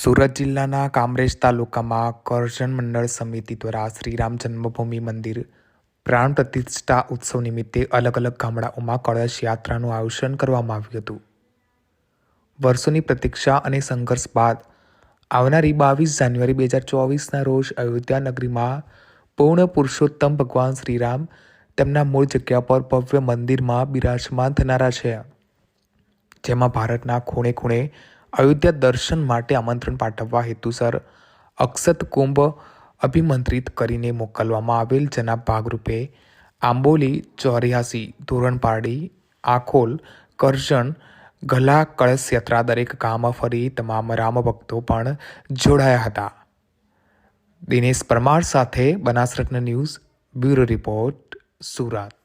સુરત જિલ્લાના કામરેજ તાલુકામાં કરજણ મંડળ સમિતિ દ્વારા શ્રીરામ જન્મભૂમિ મંદિર પ્રાણ પ્રતિષ્ઠા ઉત્સવ નિમિત્તે અલગ અલગ ગામડાઓમાં કળશ યાત્રાનું આયોજન કરવામાં આવ્યું હતું. વર્ષોની પ્રતીક્ષા અને સંઘર્ષ બાદ આવનારી બાવીસ જાન્યુઆરી બે હજાર ચોવીસના રોજ અયોધ્યા નગરીમાં પૂર્ણ પુરુષોત્તમ ભગવાન શ્રીરામ તેમના મૂળ જગ્યા પર ભવ્ય મંદિરમાં બિરાજમાન થનારા છે. જેમાં ભારતના ખૂણે ખૂણે અયોધ્યા દર્શન માટે આમંત્રણ પાઠવવા હેતુસર અક્ષત કુંભ અભિમંત્રિત કરીને મોકલવામાં આવેલ જેના ભાગરૂપે આંબોલી ચોર્યાસી ધોરણપાડી આખોલ, કરજણ ગલા કળશ યાત્રા દરેક ગામ ફરી તમામ રામ ભક્તો પણ જોડાયા હતા. દિનેશ પરમાર સાથે Banasratna news bureau report, Surat.